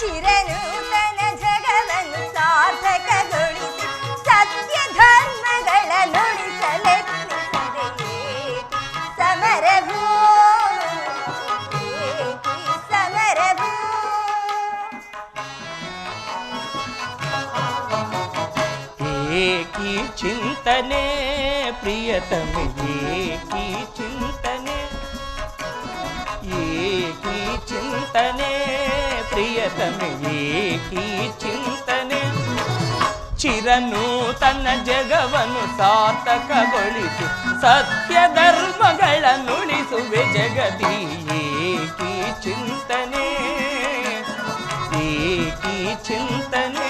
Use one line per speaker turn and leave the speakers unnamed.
ಚಿರನು ತನ ಜಗವನ್ನು ಸಾರ್ಥಕಗೊಳಿಸಿ ಸತ್ಯ ಧರ್ಮಗಳ ನುಡಿಸಲೆತ್ತಿಸಿದೆಯೇ ಸಮರಭೂ ಸಮರಭೂ
ಏಕಿ ಚಿಂತನೆ ಪ್ರಿಯತಮಿ ಏಕಿ ಚಿಂತನೆ ಏಕಿ ಚಿಂತನೆ చేతను ఏకీ చింతనే ಚಿರನೂತನ ಜಗವನ್ನು ಸಾರ್ಥಕಗೊಳಿಸಿ ಸತ್ಯ ಧರ್ಮಗಳನ್ನುಳಿಸುವೆ ಜಗತಿ ಏಕಿ ಚಿಂತನೆ ಏಕಿ ಚಿಂತನೆ